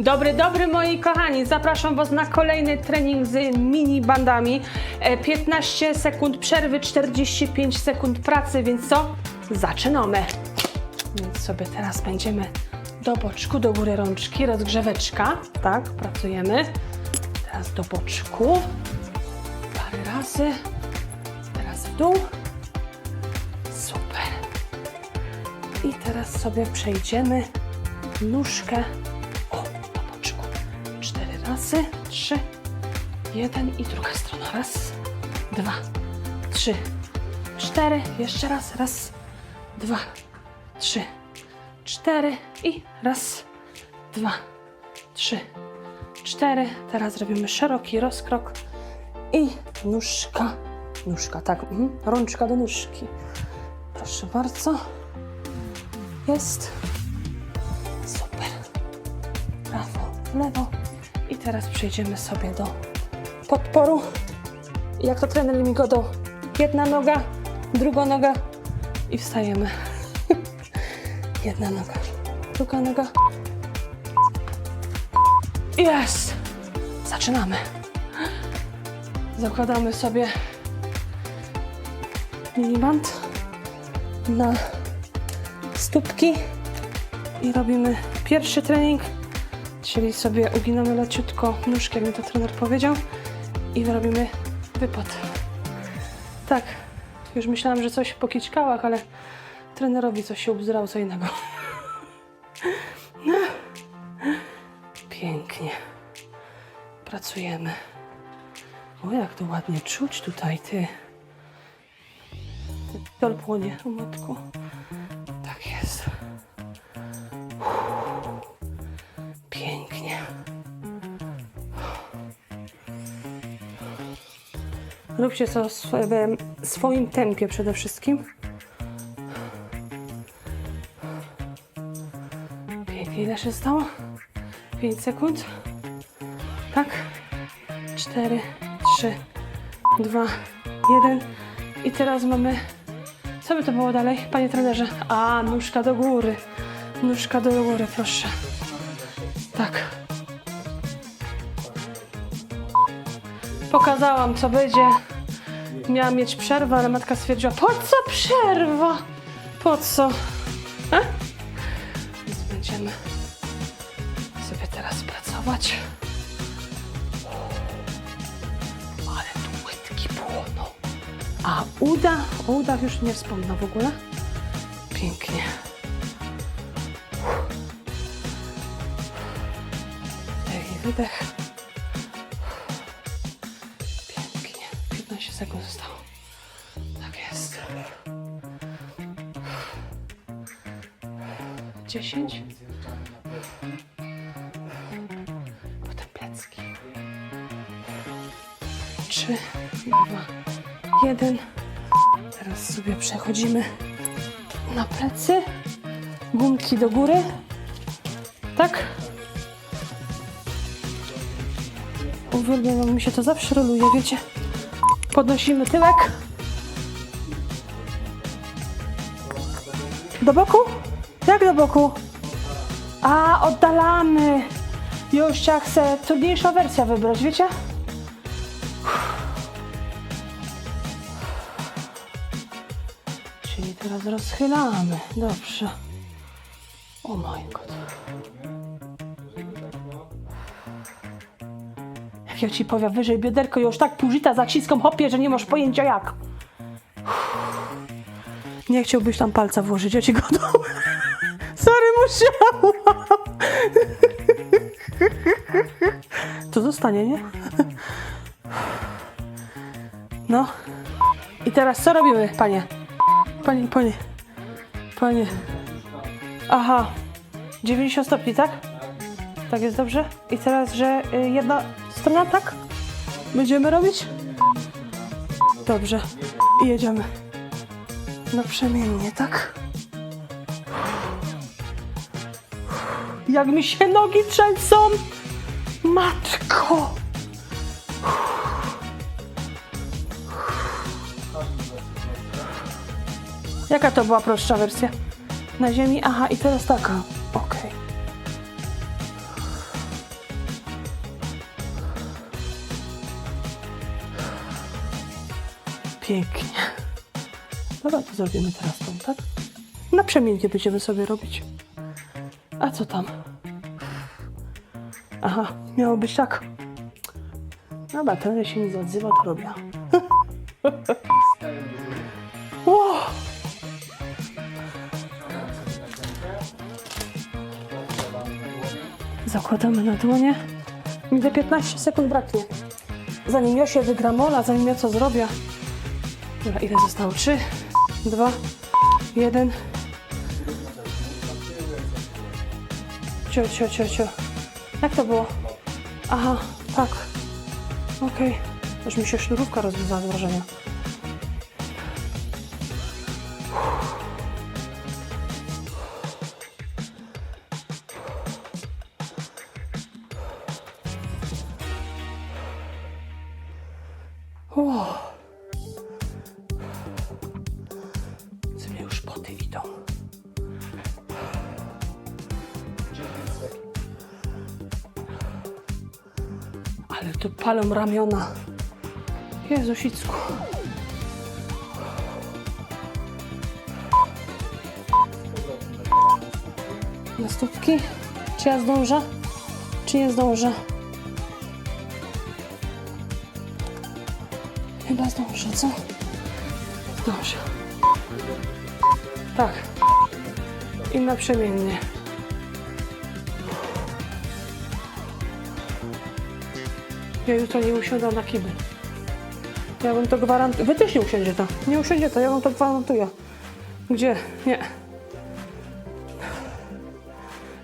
Dobry, dobry moi kochani, zapraszam Was na kolejny trening z mini bandami. E, 15 sekund przerwy, 45 sekund pracy, więc co? Zaczynamy. Więc sobie teraz będziemy do boczku, do góry rączki, rozgrzeweczka, tak, pracujemy. Teraz do boczku, parę razy, teraz w dół. Super. I teraz sobie przejdziemy nóżkę. Trzy, jeden i druga strona. Raz, dwa, trzy, cztery. Jeszcze raz, raz, dwa, trzy, cztery i raz, dwa, trzy, cztery. Teraz robimy szeroki rozkrok i nóżka, nóżka, tak, mhm. rączka do nóżki. Proszę bardzo. Jest. Super. Prawo, lewo. I teraz przejdziemy sobie do podporu. Jak to trener mi go do jedna noga, druga noga i wstajemy. Jedna noga, druga noga. Jest! Zaczynamy. Zakładamy sobie miniband na stópki i robimy pierwszy trening, czyli sobie uginamy leciutko nóżki, jak mi to trener powiedział i robimy wypad. Tak, już myślałam, że coś po kićkałach, ale trenerowi coś się ubzrało co innego. Pięknie. Pracujemy. O, jak to ładnie czuć tutaj, ty. Dol płonie, matku. Róbcie to w swoim, tempie przede wszystkim. Pięknie, ile się stało? 5 sekund. Tak. 4, 3, 2, 1. I teraz mamy. Co by to było dalej, panie trenerze? A, nóżka do góry. Nóżka do góry, proszę. Tak. Pokazałam, co będzie. Miałam mieć przerwę, ale matka stwierdziła, po co przerwa? Po co? E? Więc będziemy sobie teraz pracować. Ale tu łydki płoną. A uda? O udach już nie wspomnę w ogóle. Pięknie. Wdech i wydech. 10. Potem plecki. 3, 2, 1. Teraz sobie przechodzimy na plecy. Gumki do góry. Tak. Uwielbiam, mi się to zawsze roluje, wiecie. Podnosimy tyłek. Do boku? Jak do boku? A, oddalamy. Już ja chcę trudniejsza wersja wybrać, wiecie? Czyli teraz rozchylamy. Dobrze. O mój god. Jak ja ci powiem, wyżej bioderko już tak półżyta zaciską hopie, że nie masz pojęcia jak. Nie chciałbyś tam palca włożyć, ja ci go dam. Sorry, musiałam. To zostanie, nie? No. I teraz co robimy, panie? Panie, panie. Panie. Aha. 90 stopni, tak? Tak jest dobrze? I teraz, że y, jedna strona, tak? Będziemy robić? Dobrze. I jedziemy. No naprzemiennie, tak? Jak mi się nogi trzęsą! Matko! Jaka to była prostsza wersja? Na ziemi? Aha, i teraz taka. Okej. Okay. Pięknie. Dobra, to zrobimy teraz tą, tak? Na przemiennie będziemy sobie robić. A co tam? Aha, miało być tak. Dobra, ten się nie odzywa, to robię. Wow. Zakładamy na dłonie. Mi te 15 sekund braknie. Zanim ja się wygramola, zanim ja co zrobię. Dobra, ile zostało? 3, 2, 1. Cio, cio, cio, cio. Jak to było? Aha, tak. Okej. Już mi się sznurówka rozwiązała z wrażenia. Ale tu palą ramiona. Jezusicku. Na? Czy ja zdążę? Czy nie zdążę? Chyba zdążę, co? Zdążę. Tak. I naprzemiennie. Ja jutro nie usiądę na kibel. Ja bym to gwarantuję. Wy też nie to. Nie usiądzie to, ja wam to gwarantuję. Gdzie? Nie.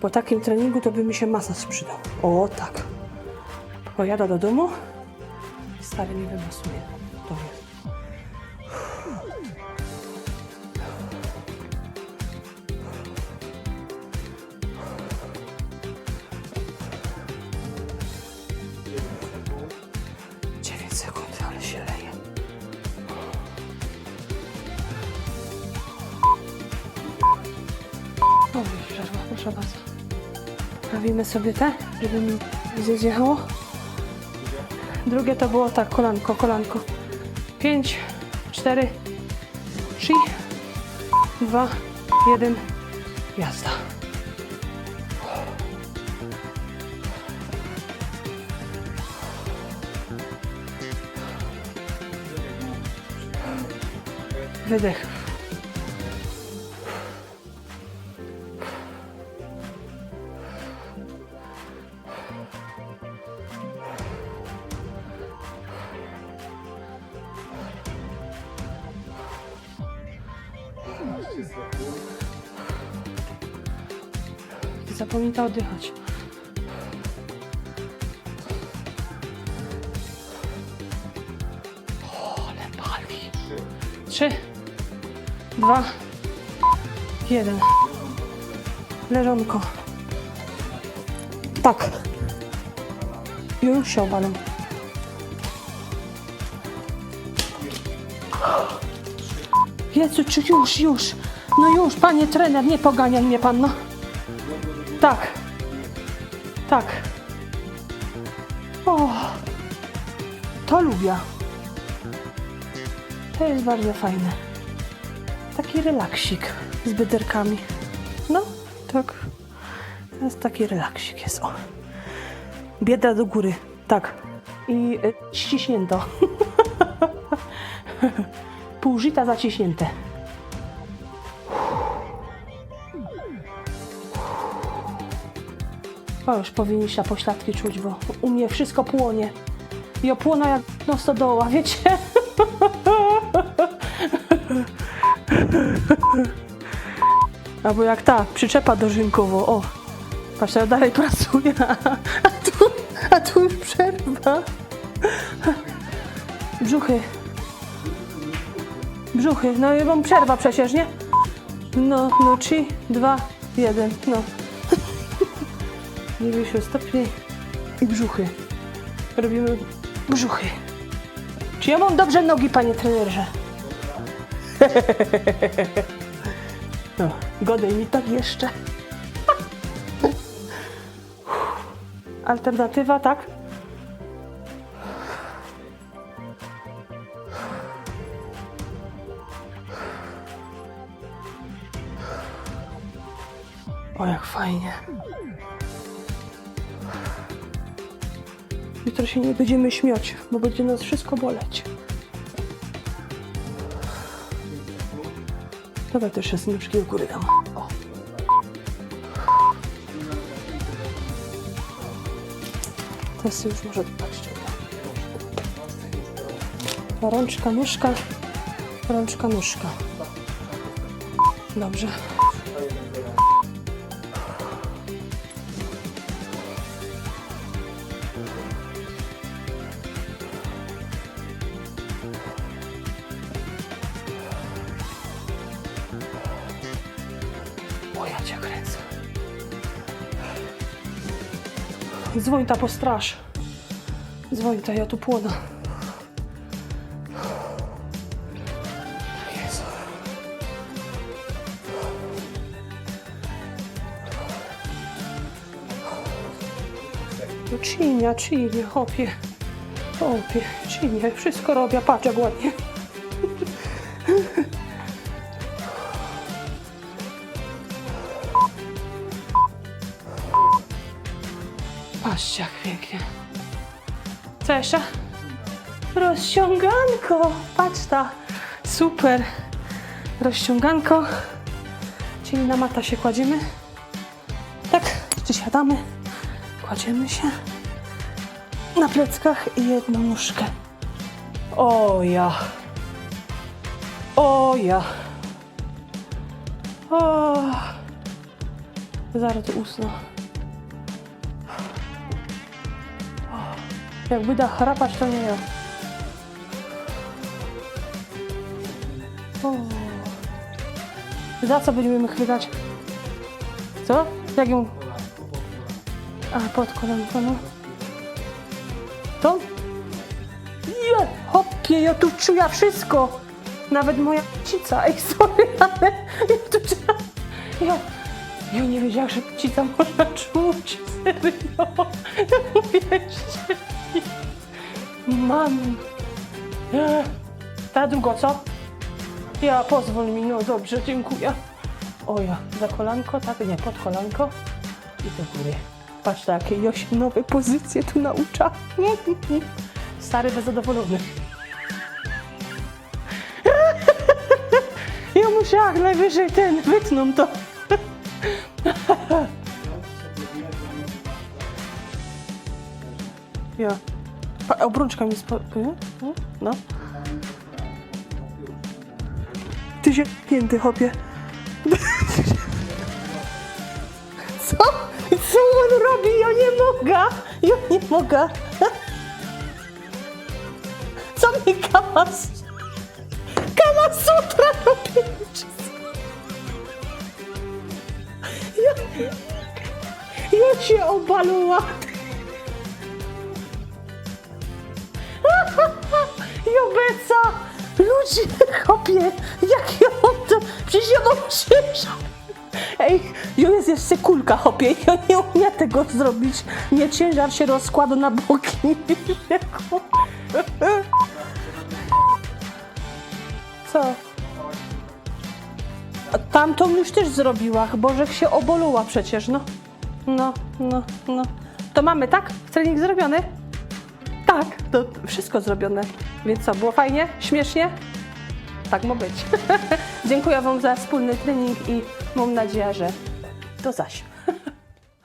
Po takim treningu to by mi się masaż przydał. O tak. Pojadę do domu. Stary mi wymasuje. Proszę bardzo. Poprawimy sobie te, żeby mi nie zjechało. Drugie to było tak, kolanko, kolanko. Pięć, cztery, trzy, dwa, jeden, jazda. Wydech. Nie Zapomnij oddychać. O, ale pali. Trzy, dwa, jeden. Leżonko. Tak. Już się obalam. Jezu, czy już, już. No już, panie trener, nie poganiaj mnie pan, no. Tak. Tak. O. To lubię. To jest bardzo fajne. Taki relaksik z bederkami. No, tak. To jest taki relaksik jest, o. Bieda do góry, tak. I y, ściśnięto. Pół żyta zaciśnięte. O, już powinniście pośladki czuć, bo u mnie wszystko płonie. I opłona jak no stodoła, wiecie? Albo jak ta, przyczepa dożynkowo, o. Patrz, ja dalej pracuję, a tu, a tu już przerwa. Brzuchy. Brzuchy, no i mam przerwa przecież, nie? No, no, trzy, dwa, jeden, no. 90 stopni i brzuchy. Robimy brzuchy. Czy ja mam dobrze nogi, panie trenerze? No, godaj mi tak jeszcze. Alternatywa, tak? Fajnie. Jutro się nie będziemy śmiać, bo będzie nas wszystko boleć. Dobra, też jest nóżki do góry dam. O. Teraz już może patrzcie. Rączka, nóżka, rączka, nóżka. Dobrze. Dzwoń ta po straż. Dzwoń ta, ja tu płonę. Jezu. No czynia, czynia. Hopie, czynia, wszystko robię, patrz jak ładnie. Jeszcze? Rozciąganko! Patrz ta. Super. Rozciąganko. Czyli na mata się kładziemy. Tak, czy siadamy. Kładziemy się na pleckach i jedną nóżkę. O ja. O ja. O. Zaraz usnę. Jakby da chrapać, to nie ja. O. Za co będziemy chwytać? Co? Jak ją... A, pod kolanko, no. To? Je! Hopie, ja tu czuję wszystko! Nawet moja pcica. Ej, sorry, ale ja tu czuję... Ja... Ja nie wiedziałam, że pcica można czuć. Serio. Wierzcie. Mam. E, Ta druga, co? Ja, pozwól mi, no dobrze, dziękuję. O ja, za kolanko, tak? Nie, pod kolanko i do góry. Patrz, takie Joś nowe pozycje tu naucza. Stary bez zadowolony. Ja musiałam najwyżej ten, wytną to. Ja. Obrączka mi nie? No. Ty się pięty, hopie. Co? Co on robi? Ja nie mogę. Ja nie mogę. Co mi kamas? Kamas sutra robi. Ja, ja się obalowałam. Jobeca! Ludzie, chopie, jak ja mam to... Przecież ja mam ciężar. Ej, jo jest jeszcze kulka, hopie, ja nie umiem tego zrobić. Nie, ciężar się rozkłada na boki. Co? Tamtą już też zrobiła, Bożek się oboluła przecież, no. No, no, no. To mamy, tak? Trening zrobiony? Tak, to wszystko zrobione. Więc co, było fajnie? Śmiesznie? Tak ma być. Dziękuję Wam za wspólny trening i mam nadzieję, że do zaś.